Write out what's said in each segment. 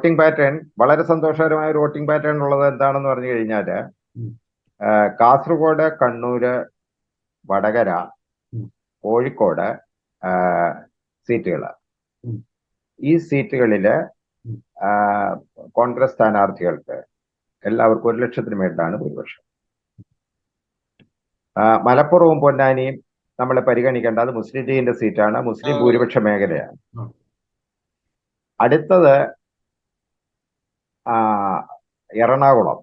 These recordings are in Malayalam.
വോട്ടിംഗ് പാറ്റേൺ വളരെ സന്തോഷകരമായ ഒരു വോട്ടിംഗ് പാറ്റേൺ ഉള്ളത് എന്താണെന്ന് പറഞ്ഞു കഴിഞ്ഞാൽ കാസർഗോഡ് കണ്ണൂര് വടകര കോഴിക്കോട് സീറ്റുകൾ ഈ സീറ്റുകളിൽ കോൺഗ്രസ് സ്ഥാനാർത്ഥികൾക്ക് എല്ലാവർക്കും ഒരു ലക്ഷത്തിന് മേളിലാണ് ഭൂരിപക്ഷം. മലപ്പുറവും പൊന്നാനിയും നമ്മൾ പരിഗണിക്കേണ്ട അത് മുസ്ലിം ലീഗിന്റെ സീറ്റാണ്. മുസ്ലിം. ഭൂരിപക്ഷ മേഖലയാണ്. അടുത്തത് എറണാകുളം.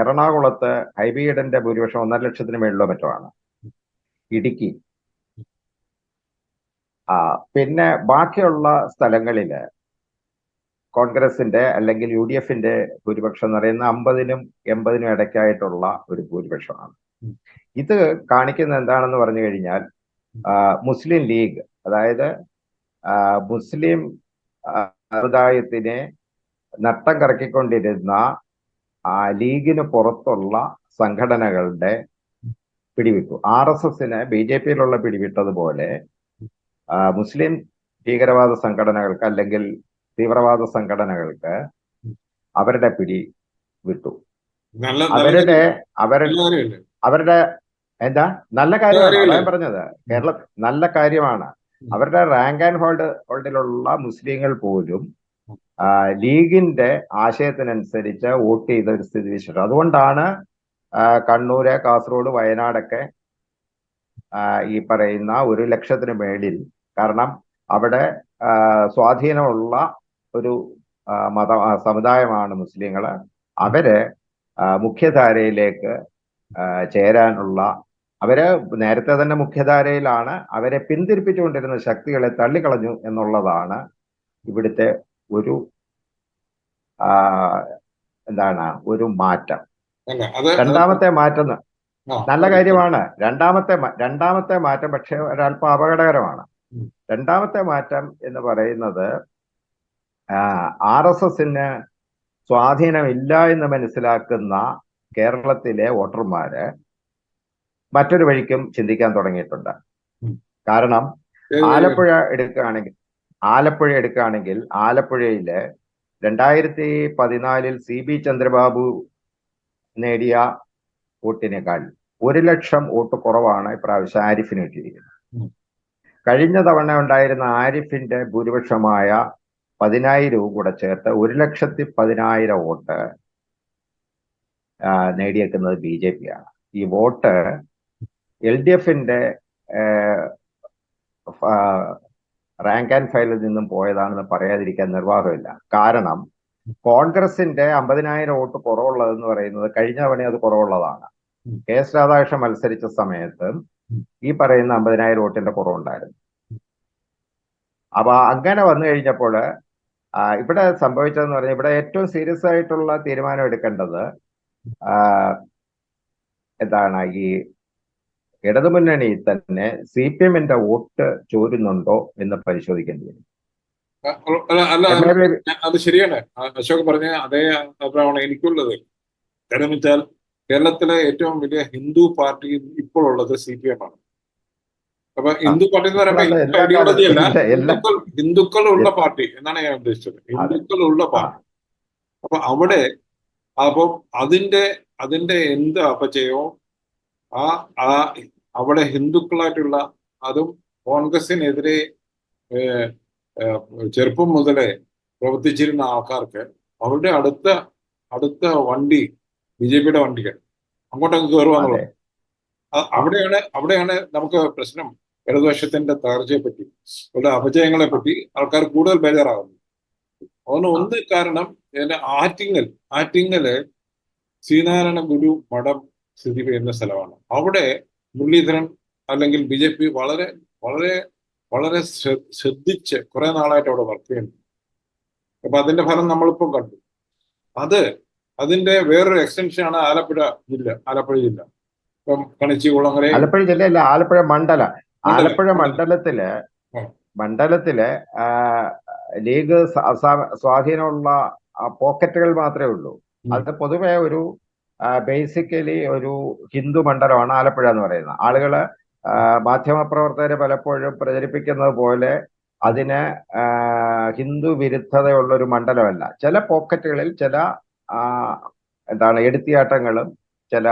എറണാകുളത്ത് ഹൈബീഡന്റെ ഭൂരിപക്ഷം ഒന്നര ലക്ഷത്തിന് മേളിലോ മറ്റോ ആണ്. ഇടുക്കി. ആ പിന്നെ ബാക്കിയുള്ള സ്ഥലങ്ങളിൽ കോൺഗ്രസിന്റെ അല്ലെങ്കിൽ യു ഡി എഫിന്റെ ഭൂരിപക്ഷം എന്ന് പറയുന്ന അമ്പതിനും എൺപതിനും ഇടയ്ക്കായിട്ടുള്ള ഒരു ഭൂരിപക്ഷമാണ്. ഇത് കാണിക്കുന്നത് എന്താണെന്ന് പറഞ്ഞു കഴിഞ്ഞാൽ മുസ്ലിം ലീഗ് അതായത് മുസ്ലിം സമുദായത്തിനെ നട്ടം കറക്കിക്കൊണ്ടിരുന്ന ആ ലീഗിന് പുറത്തുള്ള സംഘടനകളുടെ പിടിവിട്ടു. ആർ എസ് എസിന് ബി ജെ പിയിലുള്ള പിടിവിട്ടതുപോലെ മുസ്ലിം ഭീകരവാദ സംഘടനകൾക്ക് അല്ലെങ്കിൽ തീവ്രവാദ സംഘടനകൾക്ക് അവരുടെ പിടി വിട്ടു അവരുടെ അവരുടെ അവരുടെ എന്താ? നല്ല കാര്യമാണ്. ഞാൻ പറഞ്ഞത്. കേരള നല്ല കാര്യമാണ്. അവരുടെ റാങ്ക് ആൻഡ് ഹോൾഡ് ഹോൾഡിലുള്ള മുസ്ലിങ്ങൾ പോലും ലീഗിന്റെ ആശയത്തിനനുസരിച്ച് വോട്ട് ചെയ്ത ഒരു സ്ഥിതിവിശേഷം അതുകൊണ്ടാണ് കണ്ണൂര് കാസർഗോഡ് വയനാടൊക്കെ ഈ പറയുന്ന ഒരു ലക്ഷത്തിന് മേളിൽ. കാരണം അവിടെ സ്വാധീനമുള്ള ഒരു മത സമുദായമാണ് മുസ്ലിങ്ങൾ അവർ മുഖ്യധാരയിലേക്ക് ചേരാനുള്ള അവർ നേരത്തെ തന്നെ മുഖ്യധാരയിലാണ്. അവരെ പിന്തിരിപ്പിച്ചുകൊണ്ടിരുന്ന ശക്തികളെ തള്ളിക്കളഞ്ഞു എന്നുള്ളതാണ് ഇവിടുത്തെ ഒരു എന്താണ് ഒരു മാറ്റം. രണ്ടാമത്തെ മാറ്റം നല്ല കാര്യമാണ്. രണ്ടാമത്തെ രണ്ടാമത്തെ മാറ്റം പക്ഷെ ഒരല്പം അപകടകരമാണ്. രണ്ടാമത്തെ മാറ്റം എന്ന് പറയുന്നത് ആർ എസ് എസിന് സ്വാധീനമില്ല എന്ന് മനസ്സിലാക്കുന്ന കേരളത്തിലെ വോട്ടർമാര് മറ്റൊരു വഴിക്കും ചിന്തിക്കാൻ തുടങ്ങിയിട്ടുണ്ട്. കാരണം ആലപ്പുഴ എടുക്കുകയാണെങ്കിൽ ആലപ്പുഴ എടുക്കുകയാണെങ്കിൽ ആലപ്പുഴയിലെ രണ്ടായിരത്തി പതിനാലിൽ സി ബി ചന്ദ്രബാബു നേടിയ വോട്ടിനേക്കാൾ ഒരു ലക്ഷം വോട്ട് കുറവാണ് ഇപ്രാവശ്യം ആരിഫിന് കിട്ടിയിരിക്കുന്നത്. കഴിഞ്ഞ തവണ ഉണ്ടായിരുന്ന ആരിഫിന്റെ ഭൂരിപക്ഷമായ പതിനായിരവും കൂടെ ചേർത്ത് ഒരു ലക്ഷത്തി പതിനായിരം വോട്ട് നേടിയേക്കുന്നത് ബി ജെ പി ആണ് ഈ വോട്ട് എൽ ഡി എഫിന്റെ റാങ്ക് ആൻഡ് ഫയലിൽ നിന്നും പോയതാണെന്ന് പറയാതിരിക്കാൻ നിർവാഹമില്ല. കാരണം കോൺഗ്രസിന്റെ അമ്പതിനായിരം വോട്ട് കുറവുള്ളതെന്ന് പറയുന്നത് കഴിഞ്ഞ തവണ അത് കുറവുള്ളതാണ്. കെ എസ് രാധാകൃഷ്ണൻ മത്സരിച്ച സമയത്ത് ഈ പറയുന്ന അമ്പതിനായിരം വോട്ടിന്റെ കുറവുണ്ടായിരുന്നു. അപ്പൊ അങ്ങനെ വന്നു കഴിഞ്ഞപ്പോൾ ഇവിടെ സംഭവിച്ചതെന്ന് പറഞ്ഞാൽ ഇവിടെ ഏറ്റവും സീരിയസ് ആയിട്ടുള്ള തീരുമാനം എടുക്കേണ്ടത് എന്താണ് ഈ ഇടതുമുന്നണിയിൽ തന്നെ സി പി എമ്മിന്റെ വോട്ട് ചോരുന്നുണ്ടോ എന്ന് പരിശോധിക്കേണ്ടി വരും. അല്ല അത് ശരിയാണ്. അശോക് പറഞ്ഞ അതേ അഭിപ്രായമാണ് എനിക്കുള്ളത്. കാരണം വെച്ചാൽ കേരളത്തിലെ ഏറ്റവും വലിയ ഹിന്ദു പാർട്ടി ഇപ്പോൾ ഉള്ളത് സി പി എം ആണ് അപ്പൊ ഹിന്ദു പാർട്ടി എന്ന് പറയുമ്പോൾ ഐഡിയോളജി അല്ല ഹിന്ദുക്കൾ ഹിന്ദുക്കൾ ഉള്ള പാർട്ടി എന്നാണ് ഞാൻ ഉദ്ദേശിച്ചത്. ഹിന്ദുക്കൾ ഉള്ള പാർട്ടി. അപ്പൊ അവിടെ അപ്പം അതിന്റെ അതിന്റെ എന്ത് അപചയവും ആ ആ അവിടെ ഹിന്ദുക്കളായിട്ടുള്ള അതും കോൺഗ്രസിനെതിരെ ചെറുപ്പം മുതലേ പ്രവർത്തിച്ചിരുന്ന ആൾക്കാർക്ക് അവരുടെ അടുത്ത അടുത്ത വണ്ടി ബി ജെ പിയുടെ വണ്ടികൾ അങ്ങോട്ടങ്ങ് അ- അവിടെയാണ് അവിടെയാണ് നമുക്ക് പ്രശ്നം ഇടതുപക്ഷത്തിന്റെ തകർച്ചയെ പറ്റി അവരുടെ അപജയങ്ങളെ പറ്റി ആൾക്കാർ കൂടുതൽ ബേജാറാകുന്നു അതിന് ഒന്ന് കാരണം ഇതിന്റെ ആറ്റിങ്ങൽ ആറ്റിങ്ങൽ ശ്രീനാരായണ ഗുരു മഠം സ്ഥിതി ചെയ്യുന്ന സ്ഥലമാണ്. അവിടെ മുരളീധരൻ അല്ലെങ്കിൽ ബി ജെ പി വളരെ വളരെ വളരെ ശ്ര- ശ്രദ്ധിച്ച് കുറെ നാളായിട്ട് അവിടെ വർക്ക് ചെയ്യുന്നു അപ്പൊ അതിന്റെ ഫലം നമ്മളിപ്പം കണ്ടു അത് അതിന്റെ വേറൊരു എക്സ്റ്റൻഷൻ ആണ് ആലപ്പുഴ ജില്ല ആലപ്പുഴ ജില്ല ഇപ്പം കണിച്ചി കുളങ്ങര ആലപ്പുഴ ജില്ലയല്ല ആലപ്പുഴ മണ്ഡല ആലപ്പുഴ മണ്ഡലം. മണ്ഡലത്തിൽ. മണ്ഡലത്തിൽ ലീഗ് സ്വാധീനമുള്ള പോക്കറ്റുകൾ മാത്രമേ ഉള്ളൂ. അത് പൊതുവെ ഒരു ബേസിക്കലി ഒരു ഹിന്ദു മണ്ഡലമാണ് ആലപ്പുഴ എന്ന് പറയുന്നത് ആളുകൾ മാധ്യമ പ്രവർത്തകർ പലപ്പോഴും പ്രചരിപ്പിക്കുന്നത് പോലെ അതിന് ഹിന്ദു വിരുദ്ധതയുള്ള ഒരു മണ്ഡലമല്ല ചില പോക്കറ്റുകളിൽ ചില എന്താണ് എടുത്തിയാട്ടങ്ങളും ചില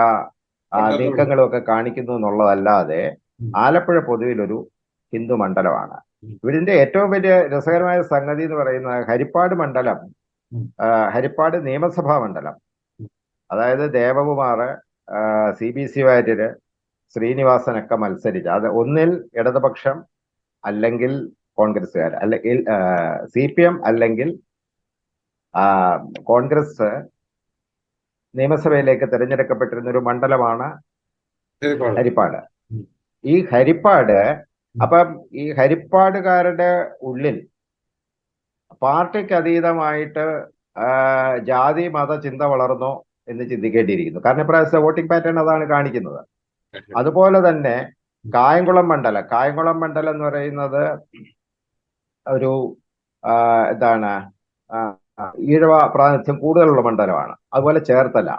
നീക്കങ്ങളും ഒക്കെ കാണിക്കുന്നു എന്നുള്ളതല്ലാതെ. ആലപ്പുഴ പൊതുവിലൊരു ഹിന്ദു മണ്ഡലമാണ് ഇവരിന്റെ ഇതിന്റെ ഏറ്റവും വലിയ രസകരമായ സംഗതി എന്ന് പറയുന്നത് ഹരിപ്പാട് മണ്ഡലം ഹരിപ്പാട് നിയമസഭാ മണ്ഡലം. അതായത് Devakumar C B C Warrier ശ്രീനിവാസനൊക്കെ മത്സരിച്ച്. അത് ഒന്നിൽ ഇടതുപക്ഷം അല്ലെങ്കിൽ കോൺഗ്രസ്സുകാർ അല്ലെങ്കിൽ സി പി എം അല്ലെങ്കിൽ കോൺഗ്രസ് നിയമസഭയിലേക്ക് തിരഞ്ഞെടുക്കപ്പെട്ടിരുന്ന ഒരു മണ്ഡലമാണ് ഹരിപ്പാട്. ഹരിപ്പാട്. ഈ ഹരിപ്പാട് അപ്പം ഈ ഹരിപ്പാടുകാരുടെ ഉള്ളിൽ പാർട്ടിക്ക് അതീതമായിട്ട് ജാതി മത ചിന്ത വളർന്നോ എന്ന് ചിന്തിക്കേണ്ടിയിരിക്കുന്നു. കാരണം ഇപ്രാവശ്യത്തെ വോട്ടിംഗ് പാറ്റേൺ അതാണ് കാണിക്കുന്നത്. അതുപോലെ തന്നെ കായംകുളം മണ്ഡലം. കായംകുളം മണ്ഡലം എന്ന് പറയുന്നത് ഒരു എന്താണ് ഈഴവ പ്രാതിനിധ്യം കൂടുതലുള്ള മണ്ഡലമാണ്. അതുപോലെ ചേർത്തല.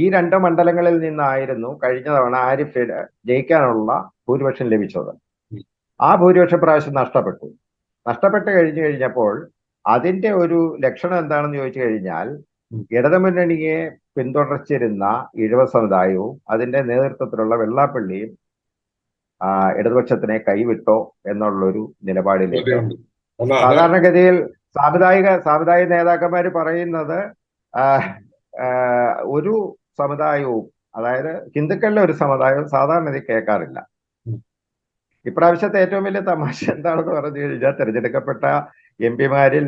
ഈ രണ്ട് മണ്ഡലങ്ങളിൽ നിന്നായിരുന്നു കഴിഞ്ഞ തവണ ആരിഫ് ജയിക്കാനുള്ള ഭൂരിപക്ഷം ലഭിച്ചത്. ആ ഭൂരിപക്ഷം പ്രാവശ്യം നഷ്ടപ്പെട്ടു. നഷ്ടപ്പെട്ട് കഴിഞ്ഞു കഴിഞ്ഞപ്പോൾ അതിന്റെ ഒരു ലക്ഷണം എന്താണെന്ന് ചോദിച്ചു കഴിഞ്ഞാൽ. ഇടതുമുന്നണിയെ പിന്തുടർച്ചിരുന്ന ഇഴവ സമുദായവും അതിന്റെ നേതൃത്വത്തിലുള്ള വെള്ളാപ്പള്ളിയും ഇടതുപക്ഷത്തിനെ കൈവിട്ടോ എന്നുള്ളൊരു നിലപാടിലേക്ക്. സാധാരണഗതിയിൽ സാമുദായിക സാമുദായിക നേതാക്കന്മാർ പറയുന്നത് ഒരു സമുദായവും അതായത് ഹിന്ദുക്കളിലെ ഒരു സമുദായവും സാധാരണ ഇത് കേൾക്കാറില്ല ഇപ്രാവശ്യത്തെ ഏറ്റവും വലിയ തമാശ എന്താണെന്ന് പറഞ്ഞു കഴിഞ്ഞാൽ തിരഞ്ഞെടുക്കപ്പെട്ട എം പിമാരിൽ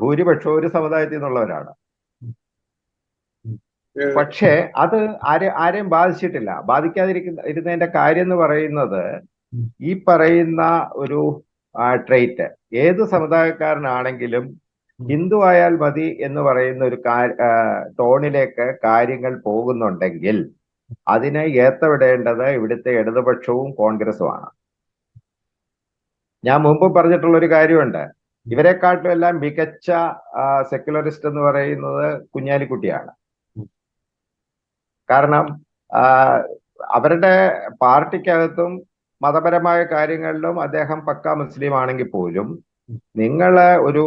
ഭൂരിപക്ഷവും ഒരു സമുദായത്തിൽ നിന്നുള്ളവരാണ്. പക്ഷേ അത് ആരെ ആരെയും ബാധിച്ചിട്ടില്ല. ബാധിക്കാതിരിക്കുന്ന ഇരുന്നതിന്റെ കാര്യം എന്ന് പറയുന്നത് ഈ പറയുന്ന ഒരു ട്രേറ്റ് ഏത് സമുദായക്കാരനാണെങ്കിലും. ഹിന്ദു ആയാൽ മതി എന്ന് പറയുന്ന ഒരു ടോണിലേക്ക് കാര്യങ്ങൾ പോകുന്നുണ്ടെങ്കിൽ അതിനെ ഏത്തവിടേണ്ടത് ഇവിടുത്തെ ഇടതുപക്ഷവും കോൺഗ്രസുമാണ്. ഞാൻ മുമ്പ് പറഞ്ഞിട്ടുള്ള ഒരു കാര്യമുണ്ട്. ഇവരെക്കാട്ടിലും എല്ലാം മികച്ച സെക്യുലറിസ്റ്റ് എന്ന് പറയുന്നത് കുഞ്ഞാലിക്കുട്ടിയാണ്. കാരണം അവരുടെ പാർട്ടിക്കകത്തും മതപരമായ കാര്യങ്ങളിലും അദ്ദേഹം പക്ക മുസ്ലിം ആണെങ്കിൽ പോലും നിങ്ങൾ ഒരു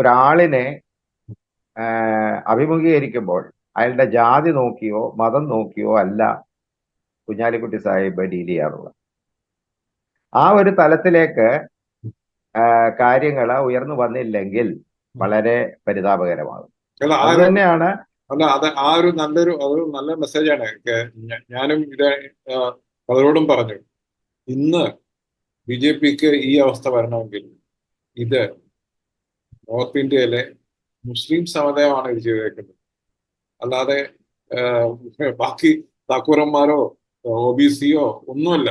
ഒരാളിനെ അഭിമുഖീകരിക്കുമ്പോൾ അയാളുടെ ജാതി നോക്കിയോ മതം നോക്കിയോ അല്ല കുഞ്ഞാലിക്കുട്ടി സാഹിബ് ഡീൽ ചെയ്യാറുള്ളത്. ആ ഒരു തലത്തിലേക്ക് കാര്യങ്ങൾ ഉയർന്നു വന്നില്ലെങ്കിൽ വളരെ പരിതാപകരമാകും. അല്ല അത് തന്നെയാണ് അല്ല അത് ആ ഒരു നല്ലൊരു അതൊരു നല്ല മെസ്സേജാണ് ഞാനും ഇത് പലരോടും പറഞ്ഞു. ഇന്ന് ബി ജെ പിക്ക് ഈ അവസ്ഥ വരണമെങ്കിൽ ഇത് നോർത്ത് ഇന്ത്യയിലെ മുസ്ലിം സമുദായമാണ് ഇത് ചെയ്തേക്കുന്നത്. അല്ലാതെ ബാക്കി താക്കൂറന്മാരോ ഒ ബി സിയോ ഒന്നുമല്ല.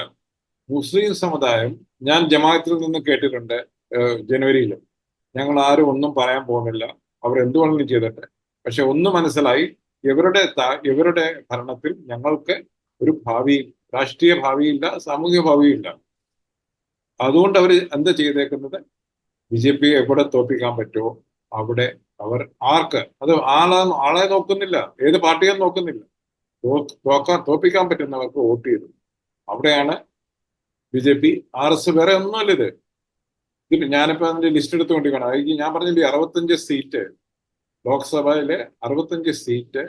മുസ്ലിം സമുദായം ഞാൻ ജമാഅത്തിൽ നിന്ന് കേട്ടിട്ടുണ്ട് ജനുവരിയിൽ ഞങ്ങൾ ആരും ഒന്നും പറയാൻ പോകുന്നില്ല. അവർ എന്തുകൊണ്ടും ചെയ്തിട്ട്. പക്ഷെ ഒന്ന് മനസ്സിലായി ഇവരുടെ ഇവരുടെ ഭരണത്തിൽ ഞങ്ങൾക്ക് ഒരു ഭാവി രാഷ്ട്രീയ ഭാവിയില്ല സാമൂഹിക ഭാവിയില്ല. അതുകൊണ്ട് അവർ എന്താ ചെയ്തേക്കുന്നത്? ബി ജെ പി എവിടെ തോപ്പിക്കാൻ പറ്റുമോ? അവിടെ അവർ ആർക്ക്? അത് ആളെ ആളെ നോക്കുന്നില്ല. ഏത് പാർട്ടിയും നോക്കുന്നില്ല. തോക്കാൻ തോപ്പിക്കാൻ പറ്റുന്നവർക്ക് വോട്ട് ചെയ്തു. അവിടെയാണ് B J P R S വേറെ ഒന്നുമല്ല ഇത്. ഇതിന് ഞാനിപ്പോ അതിന്റെ ലിസ്റ്റ് എടുത്തുകൊണ്ടിരിക്കണം അത് ഞാൻ പറഞ്ഞില്ലേ അറുപത്തഞ്ച് സീറ്റ് ലോക്സഭയിലെ അറുപത്തഞ്ച് സീറ്റ്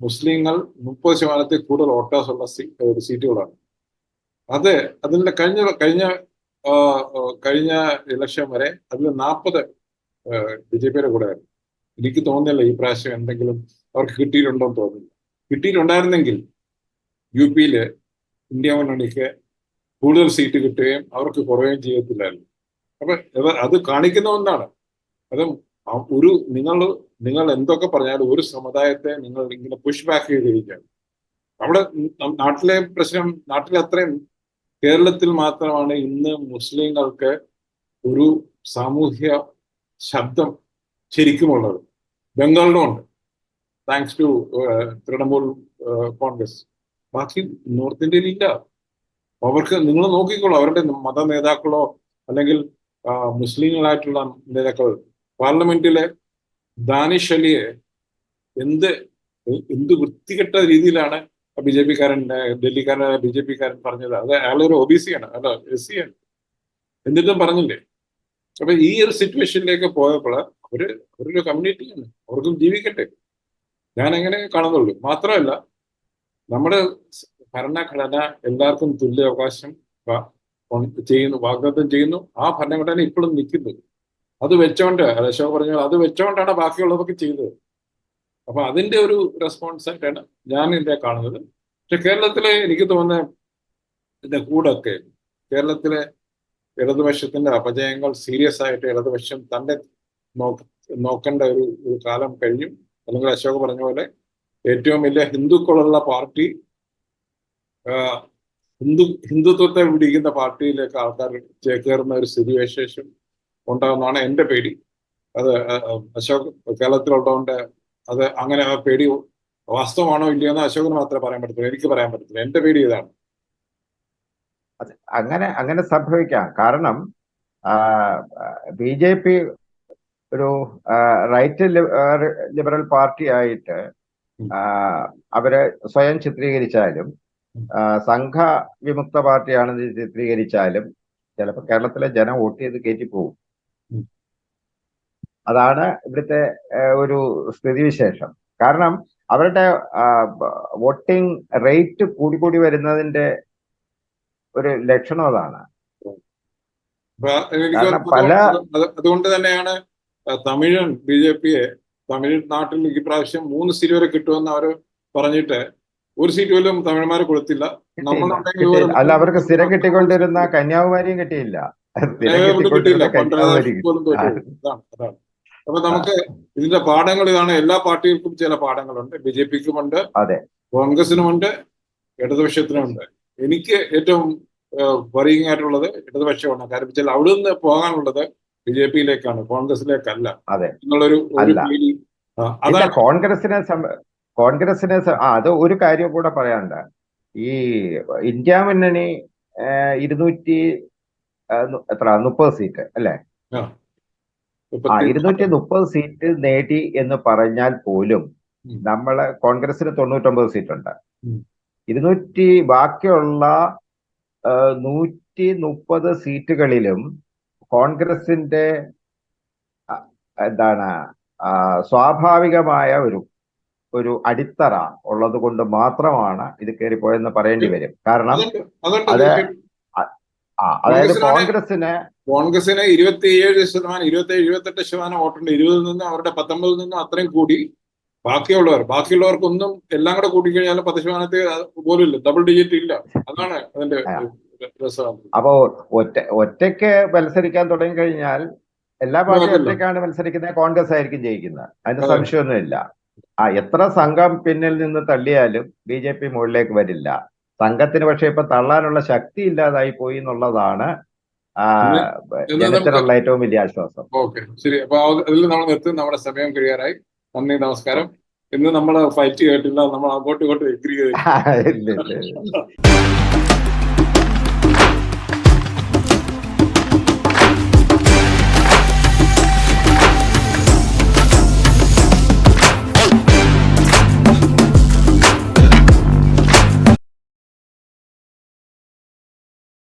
മുസ്ലിങ്ങൾ മുപ്പത് ശതമാനത്തിൽ കൂടുതൽ വോട്ടേഴ്സ് ഉള്ള സീറ്റ് സീറ്റുകളാണ് അത് അതിന്റെ കഴിഞ്ഞ കഴിഞ്ഞ കഴിഞ്ഞ ഇലക്ഷൻ വരെ അതിൽ നാൽപ്പത് ബി ജെ പിയുടെ കൂടെ ആയിരുന്നു. എനിക്ക് തോന്നുന്നില്ല ഈ പ്രാവശ്യം എന്തെങ്കിലും അവർക്ക് കിട്ടിയിട്ടുണ്ടോ എന്ന് തോന്നുന്നില്ല. കിട്ടിയിട്ടുണ്ടായിരുന്നെങ്കിൽ യു പിയിൽ ഇന്ത്യ മുന്നണിക്ക് കൂടുതൽ സീറ്റ് കിട്ടുകയും അവർക്ക് കുറയുകയും ചെയ്യത്തില്ലായിരുന്നു. അപ്പൊ അത് കാണിക്കുന്ന ഒന്നാണ് അത് ഒരു നിങ്ങൾ നിങ്ങൾ എന്തൊക്കെ പറഞ്ഞാലും ഒരു സമുദായത്തെ നിങ്ങൾ ഇങ്ങനെ പുഷ് ബാക്ക് ചെയ്തിരിക്കുകയാണ്. നമ്മുടെ നാട്ടിലെ പ്രശ്നം നാട്ടിലെ അത്രയും കേരളത്തിൽ മാത്രമാണ് ഇന്ന് മുസ്ലിങ്ങൾക്ക് ഒരു സാമൂഹ്യ ശബ്ദം ശരിക്കുമുള്ളത് ബംഗാളിലും ഉണ്ട്. Thanks to Trinamool Congress. ബാക്കി നോർത്ത് ഇന്ത്യയിൽ ഇല്ല. അവർക്ക് നിങ്ങൾ നോക്കിക്കോളൂ അവരുടെ മത നേതാക്കളോ അല്ലെങ്കിൽ മുസ്ലിങ്ങളായിട്ടുള്ള നേതാക്കൾ പാർലമെന്റിലെ ദാനിഷ് അലിയെ എന്ത് എന്ത് വൃത്തികെട്ട രീതിയിലാണ് ബി ജെ പിക്കാരൻ ഡൽഹിക്കാരൻ ബി ജെ പിക്കാരൻ പറഞ്ഞത്? അത് അയാളൊരു ഒ ബി സി ആണ് അല്ല എസ് സി ആണ്. എന്നിട്ടും പറഞ്ഞില്ലേ? അപ്പൊ ഈ ഒരു സിറ്റുവേഷനിലേക്ക് പോയപ്പോൾ അവർ അവരൊരു കമ്മ്യൂണിറ്റിയാണ് അവർക്കും ജീവിക്കട്ടെ. ഞാൻ എങ്ങനെ കാണുന്നുള്ളൂ. മാത്രമല്ല നമ്മുടെ ഭരണഘടന എല്ലാവർക്കും തുല്യ അവകാശം ചെയ്യുന്നു വാഗ്ദത്തം ചെയ്യുന്നു ആ ഭരണഘടന ഇപ്പോഴും നിൽക്കുന്നു അത് വെച്ചോണ്ട് അശോക് പറഞ്ഞ അത് വെച്ചോണ്ടാണ് ബാക്കിയുള്ളതൊക്കെ ചെയ്തത്. അപ്പൊ അതിന്റെ ഒരു റെസ്പോൺസ് ആയിട്ടാണ് ഞാൻ ഇതിനെ കാണുന്നത്. പക്ഷെ കേരളത്തിലെ എനിക്ക് തോന്നുന്ന ഇതിന്റെ കൂടൊക്കെ കേരളത്തിലെ ഇടതുപക്ഷത്തിന്റെ അപജയങ്ങൾ സീരിയസ് ആയിട്ട് ഇടതുപക്ഷം തന്നെ നോക്ക നോക്കേണ്ട ഒരു ഒരു കാലം കഴിഞ്ഞു. അല്ലെങ്കിൽ അശോക് പറഞ്ഞ പോലെ ഏറ്റവും വലിയ ഹിന്ദുക്കളുള്ള പാർട്ടി ഹിന്ദു ഹിന്ദുത്വത്തെ പിടിക്കുന്ന പാർട്ടിയിലേക്ക് ആൾക്കാർ ചേക്കേറുന്ന ഒരു സ്ഥിതിവിശേഷം ഉണ്ടാകുന്നതാണ് എന്റെ പേടി. അത് അശോക് കേരളത്തിലുള്ളതുകൊണ്ട് അത് അങ്ങനെ ആ പേടി വാസ്തവമാണോ ഇല്ലയോ എന്ന് അശോകിന് മാത്രമേ പറയാൻ പറ്റത്തുള്ളൂ. എനിക്ക് പറയാൻ പറ്റത്തില്ല. എന്റെ പേടി ഇതാണ്. അങ്ങനെ അങ്ങനെ സംഭവിക്കാം. കാരണം ബി ജെ പി ഒരു റൈറ്റ് ലിബറൽ പാർട്ടി ആയിട്ട് അവരെ സ്വയം ചിത്രീകരിച്ചാലും സംഘ വിമുക്ത പാർട്ടിയാണെന്ന് ചിത്രീകരിച്ചാലും ചിലപ്പോൾ കേരളത്തിലെ ജനം വോട്ട് ചെയ്ത് കയറ്റി പോകും. അതാണ് ഇവിടുത്തെ ഒരു സ്ഥിതിവിശേഷം. കാരണം അവരുടെ വോട്ടിംഗ് റേറ്റ് കൂടി കൂടി വരുന്നതിന്റെ ഒരു ലക്ഷണം അതാണ്. കാരണം പല- അതുകൊണ്ട് തന്നെയാണ് തമിഴൻ ബി ജെ പിയെ തമിഴ്നാട്ടിൽ ഈ പ്രാവശ്യം മൂന്ന് സീറ്റ് വരെ കിട്ടുമെന്ന് അവർ പറഞ്ഞിട്ട് ഒരു സീറ്റ് പോലും തമിഴ്മാര് കൊടുത്തില്ല. അല്ല അവർക്ക് സ്ഥിരം കിട്ടിക്കൊണ്ടിരുന്ന കന്യാകുമാരിയും കിട്ടിയില്ല. അപ്പൊ നമുക്ക് ഇതിന്റെ പാഠങ്ങൾ ഇതാണ്. എല്ലാ പാർട്ടികൾക്കും ചില പാഠങ്ങളുണ്ട്. ബി ജെ പിക്കും ഉണ്ട് അതെ. കോൺഗ്രസിനുമുണ്ട്. ഇടതുപക്ഷത്തിനുമുണ്ട്. എനിക്ക് ഏറ്റവും വറിയിങ് ആയിട്ടുള്ളത് ഇടതുപക്ഷമാണ്. കാര്യം വെച്ചാൽ അവിടെ നിന്ന് പോകാനുള്ളത് ബി ജെ പിയിലേക്കാണ്. കോൺഗ്രസിലേക്കല്ല. എന്നുള്ളൊരു അതാണ് കോൺഗ്രസിനെ കോൺഗ്രസിനെ ആ അത് ഒരു കാര്യം കൂടെ പറയാനുണ്ട്. ഈ ഇന്ത്യ മുന്നണി ഇരുന്നൂറ്റി എത്ര മുപ്പത് സീറ്റ് അല്ലേ? ആ ഇരുന്നൂറ്റി മുപ്പത് സീറ്റ് നേടി എന്ന് പറഞ്ഞാൽ പോലും നമ്മളെ കോൺഗ്രസിന് തൊണ്ണൂറ്റൊമ്പത് സീറ്റ് ഉണ്ട് ഉം. ഇരുന്നൂറ്റി ബാക്കിയുള്ള നൂറ്റി മുപ്പത് സീറ്റുകളിലും കോൺഗ്രസിന്റെ എന്താണ് സ്വാഭാവികമായ ഒരു ഒരു അടിത്തറ ഉള്ളത് കൊണ്ട് മാത്രമാണ് ഇത് കയറിപ്പോയെന്ന് പറയേണ്ടി വരും. കാരണം അത് അതായത് കോൺഗ്രസിന് കോൺഗ്രസിന് ഇരുപത്തിയേഴ് ശതമാനം ഇരുപത്തി ഇരുപത്തെട്ട് ശതമാനം വോട്ടുണ്ട്. ഇരുപതിൽ നിന്ന് അവരുടെ പത്തൊമ്പതിൽ നിന്നും അത്രയും കൂടി ബാക്കിയുള്ളവർ ബാക്കിയുള്ളവർക്കൊന്നും എല്ലാം കൂടെ കൂട്ടിക്കഴിഞ്ഞാലും പത്ത് ശതമാനത്തിൽ പോലും ഇല്ല. ഡബിൾ ഡിജിറ്റ് ഇല്ല. അതാണ് അതിന്റെ അപ്പോ ഒറ്റ ഒറ്റയ്ക്ക് മത്സരിക്കാൻ തുടങ്ങി കഴിഞ്ഞാൽ എല്ലാ പാർട്ടിയും. ഒറ്റയ്ക്കാണ് മത്സരിക്കുന്നത് കോൺഗ്രസ് ആയിരിക്കും ജയിക്കുന്നത്. അതിന്റെ അതെ. സംശയമൊന്നുമില്ല. ആ എത്ര സംഘം പിന്നിൽ നിന്ന് തള്ളിയാലും ബി ജെ പി മുകളിലേക്ക് വരില്ല. സംഘത്തിന് പക്ഷെ ഇപ്പൊ തള്ളാനുള്ള ശക്തി ഇല്ലാതായി പോയി എന്നുള്ളതാണ് ജനത്തിനുള്ള ഏറ്റവും വലിയ ആശ്വാസം. ഓക്കെ ശരി. അപ്പൊ അതിൽ നമ്മൾ നിർത്തും. നമ്മുടെ സമയം കഴിയാറായി. നന്ദി നമസ്കാരം. ഇന്ന് നമ്മൾ ഫൈറ്റ് കേട്ടില്ല നമ്മൾ അങ്ങോട്ടും ഇങ്ങോട്ടും എഗ്രി ചെയ്തു ഇല്ല, ഇല്ല, ഇല്ല.